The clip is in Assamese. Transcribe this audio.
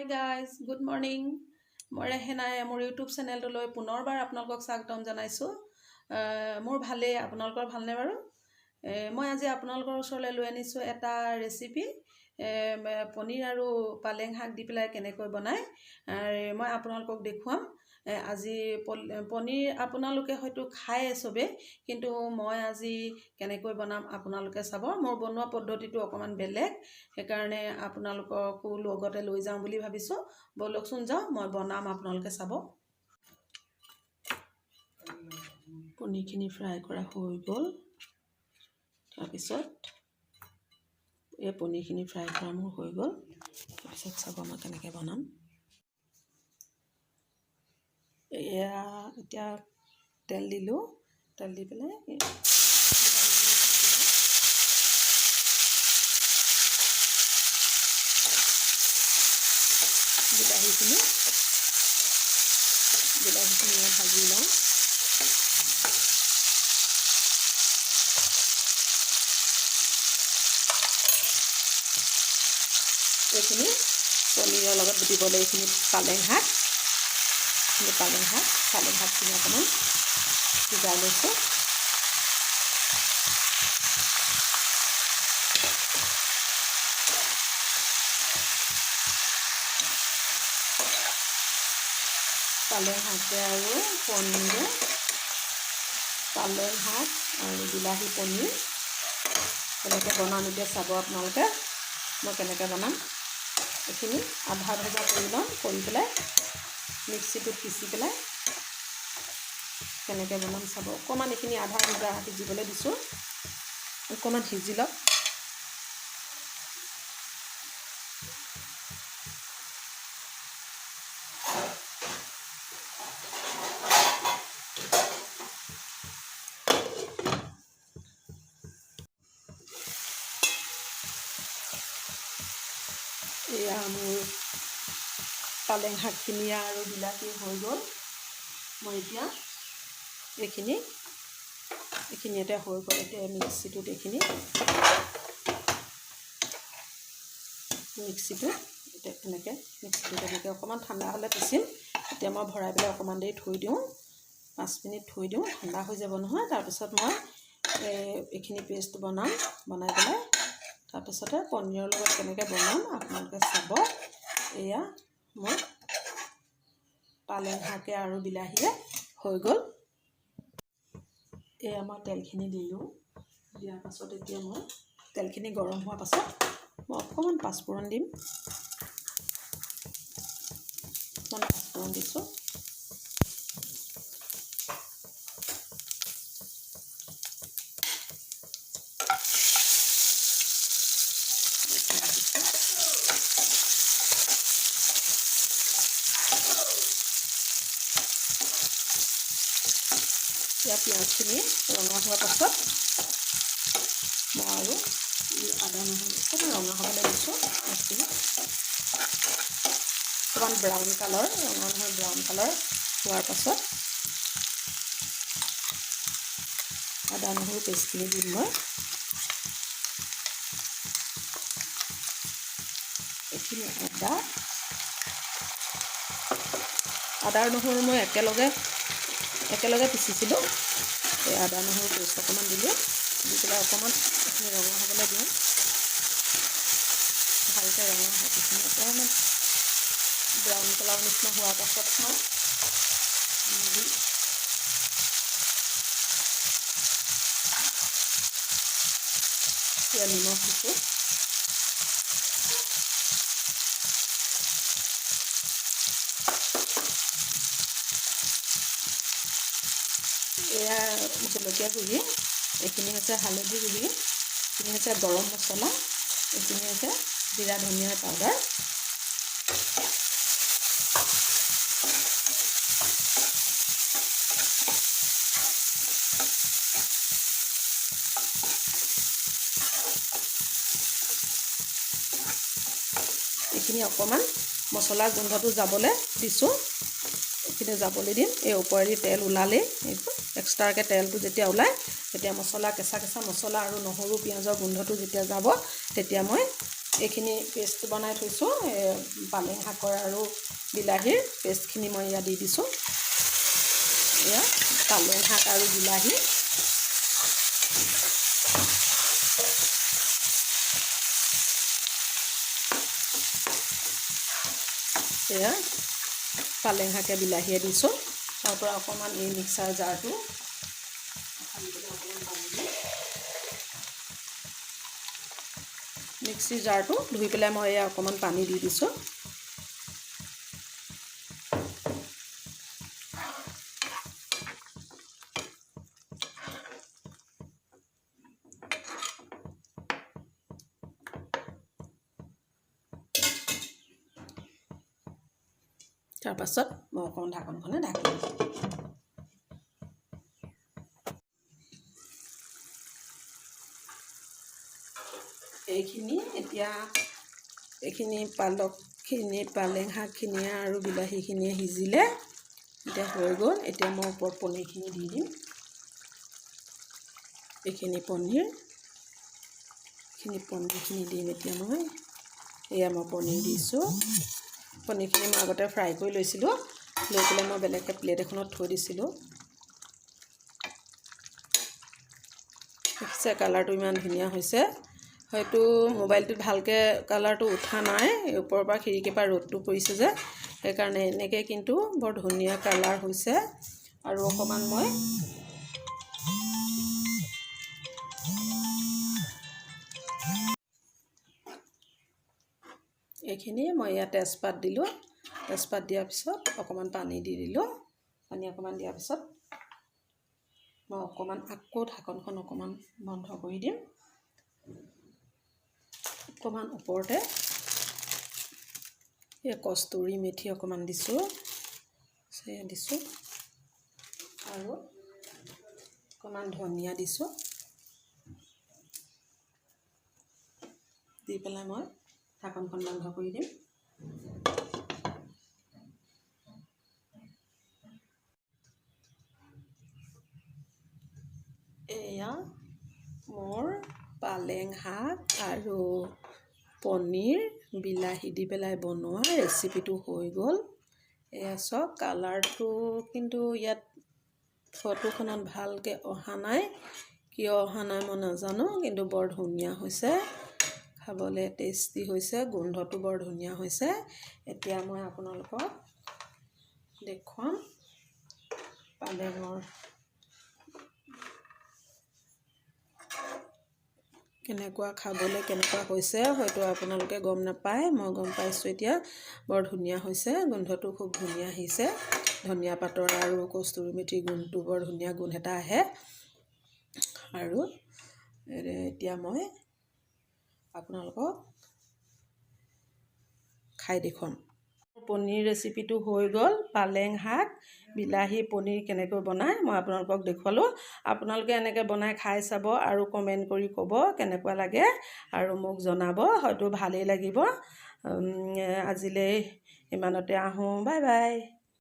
হাই গাইজ গুড মৰ্ণিং মই ৰেহেনাই মোৰ ইউটিউব চেনেলটোলৈ পুনৰবাৰ আপোনালোকক স্বাগতম জনাইছোঁ মোৰ ভালেই আপোনালোকৰ ভালনে বাৰু মই আজি আপোনালোকৰ ওচৰলৈ লৈ আনিছোঁ এটা ৰেচিপি পনীৰ আৰু পালেং শাক দি পেলাই কেনেকৈ বনায় মই আপোনালোকক দেখুৱাম। আজি পনীৰ আপোনালোকে হয়তো খায় চবেই কিন্তু মই আজি কেনেকৈ বনাম আপোনালোকে চাব। মোৰ বনোৱা পদ্ধতিটো অকণমান বেলেগ সেইকাৰণে আপোনালোককো লগতে লৈ যাওঁ বুলি ভাবিছোঁ। ব'লকচোন যাওঁ মই বনাম আপোনালোকে চাব। পনীৰখিনি ফ্ৰাই কৰা হৈ গ'ল। তাৰপিছত এই পনীৰখিনি ফ্ৰাই কৰা মোৰ হৈ গ'ল। তাৰপিছত চাব মই কেনেকৈ বনাম। এয়া এতিয়া তেল দিলোঁ। তেল দি পেলাই বিলাহীখিনি। বিলাহীখিনি ভাজি লওঁ। এইখিনি পনীৰৰ লগত দিবলৈ এইখিনি পালেং শাক এইখিনি পালেং শাক পালেং শাকখিনি অকণমান সিজাই লৈছোঁ। পালেং শাকে আৰু পনীৰে পালেং শাক আৰু বিলাহী পনীৰ। কেনেকৈ বনাম এতিয়া চাব আপোনালোকে মই কেনেকৈ বনাম। এইখিনি আধা ভজা কৰি ল'ম কৰি পেলাই মিক্সিটোত পিচি পেলাই কেনেকৈ বনাম চাব। অকণমান এইখিনি আধা ভজা সিজিবলৈ দিছোঁ। অকণমান সিজি লওক। এয়া মোৰ পালেং শাকখিনি আৰু বিলাহী হৈ গ'ল। মই এতিয়া এইখিনি এইখিনি এতিয়া হৈ গ'ল। এতিয়া মিক্সিটোত এইখিনি মিক্সিটোত এতিয়া এনেকৈ মিক্সিটোত এনেকৈ অকণমান ঠাণ্ডা হ'লে পিচিম। এতিয়া মই ভৰাই পেলাই অকণমান দেৰি থৈ দিওঁ। পাঁচ মিনিট থৈ দিওঁ ঠাণ্ডা হৈ যাব নহয়। তাৰপিছত মই এই এইখিনি পেষ্ট বনাম। বনাই পেলাই তাৰপিছতে পনীৰৰ লগত কেনেকৈ বনাম আপোনালোকে চাব। এয়া মোৰ পালেং শাকে আৰু বিলাহীয়ে হৈ গ'ল। এয়া মই তেলখিনি দিলোঁ। দিয়াৰ পাছত এতিয়া মই তেলখিনি গৰম হোৱাৰ পাছত মই অকণমান পাঁচফোৰণ দিম। অকণমান পাঁচফোৰণ দিছোঁ। এতিয়া পিঁয়াজখিনি ৰঙা হোৱাৰ পাছত মই আৰু আদা নহৰু অকণমান ৰঙা হ'বলৈ দিছোঁ পিঁয়াজখিনি। অকণমান ব্ৰাউন কালাৰ ৰঙা নহয় ব্ৰাউন কালাৰ হোৱাৰ পাছত আদা নহৰু পেষ্টখিনি দিম মই এইখিনি আদা। আদা আৰু নহৰু মই একেলগে একেলগে পিচিছিলোঁ। এই আদা নহৰু পেষ্ট অকণমান দিলোঁ। দি পেলাই অকণমান এইখিনি ৰঙা হ'বলৈ দিওঁ। ভালকৈ ৰঙা হয় এইখিনি অকণমান ব্ৰাউন কালাৰ নিচিনা হোৱাৰ পাছত মই দি। নিমখ দিছোঁ। এয়া জলকীয়া গুড়ি, এইখিনি হৈছে হালধি গুড়ি, এইখিনি হৈছে গৰম মছলা, এইখিনি হৈছে জিৰা ধনিয়াৰ পাউডাৰ এইখিনি অকণমান মছলাৰ গোন্ধটো যাবলৈ দিছোঁ। এইখিনি যাবলৈ দিম। এই ওপৰেদি তেল ওলালেই এক্সট্ৰাকৈ তেলটো যেতিয়া ওলায় তেতিয়া মছলা কেঁচা কেঁচা মছলা আৰু নহৰু পিঁয়াজৰ গোন্ধটো যেতিয়া যাব তেতিয়া মই এইখিনি পেষ্ট বনাই থৈছোঁ। পালেং শাকৰ আৰু বিলাহীৰ পেষ্টখিনি মই ইয়াত দি দিছোঁ। এয়া পালেং শাক আৰু বিলাহী। এয়া পালেং শাকে বিলাহীয়ে দিছোঁ। তাৰ পৰা অকণমান এই মিক্সাৰ জাৰটো মিক্সি জাৰটো ধুই পেলাই মই এয়া অকণমান পানী দি দিছোঁ। তাৰপাছত মই অকণমান ঢাকনখনে ঢাকি দিম এইখিনি এতিয়া এইখিনি পালকখিনি পালেং শাকখিনিয়ে আৰু বিলাহীখিনিয়ে সিজিলে এতিয়া হৈ গ'ল এতিয়া মই ওপৰত পনীৰখিনি দি দিম এইখিনি পনীৰ এইখিনি পনীৰখিনি দিম এতিয়া মই এয়া মই পনীৰ দিছোঁ পনীৰখিনি মই আগতে ফ্ৰাই কৰি লৈছিলোঁ। লৈ পেলাই মই বেলেগকৈ প্লেট এখনত থৈ দিছিলোঁ। দেখিছে কালাৰটো ইমান ধুনীয়া হৈছে। হয়তো মোবাইলটোত ভালকৈ কালাৰটো উঠা নাই। ওপৰৰ পৰা খিৰিকীৰ পৰা ৰ'দটো পৰিছে যে। সেইকাৰণে এনেকৈ কিন্তু বৰ ধুনীয়া কালাৰ হৈছে। আৰু অকণমান মই এইখিনি মই ইয়াত তেজপাত দিলোঁ। তেজপাত দিয়াৰ পিছত অকণমান পানী দি দিলোঁ। পানী অকণমান দিয়াৰ পিছত মই অকণমান আকৌ ঢাকনখন অকণমান বন্ধ কৰি দিম। অকণমান ওপৰতে এই কস্তুৰী মেথি অকণমান দিছোঁ। সেয়া দিছোঁ। আৰু অকণমান ধনিয়া দিছোঁ। দি পেলাই মই ঢাকনখন বন্ধ কৰি দিম। এয়া মোৰ পালেং শাক আৰু পনীৰ বিলাহী দি পেলাই বনোৱা ৰেচিপিটো হৈ গ'ল। এয়া চাওক কালাৰটো কিন্তু ইয়াত ফটোখনত ভালকৈ অহা নাই। কিয় অহা নাই মই নাজানো কিন্তু বৰ ধুনীয়া হৈছে। খাবলৈ টেষ্টি হৈছে গোন্ধটো বৰ ধুনীয়া হৈছে। এতিয়া মই আপোনালোকক দেখুৱাম পালেঙৰ কেনেকুৱা খাবলৈ কেনেকুৱা হৈছে হয়তো আপোনালোকে গম নাপায় মই গম পাইছোঁ এতিয়া বৰ ধুনীয়া হৈছে গোন্ধটো খুব ধুনীয়া আহিছে। ধনিয়া পাতৰ আৰু কস্তুৰী মেথিৰ গোন্ধটো বৰ ধুনীয়া গোন্ধ এটা আহে। আৰু এতিয়া মই আপোনালোকক খাই দেখুৱাম। পনীৰ ৰেচিপিটো হৈ গ'ল। পালেং শাক বিলাহী পনীৰ কেনেকৈ বনায় মই আপোনালোকক দেখুৱালোঁ। আপোনালোকে এনেকৈ বনাই খাই চাব আৰু কমেণ্ট কৰি ক'ব কেনেকুৱা লাগে আৰু মোক জনাব। হয়তো ভালেই লাগিব। আজিলৈ ইমানতে আহোঁ। Bye bye.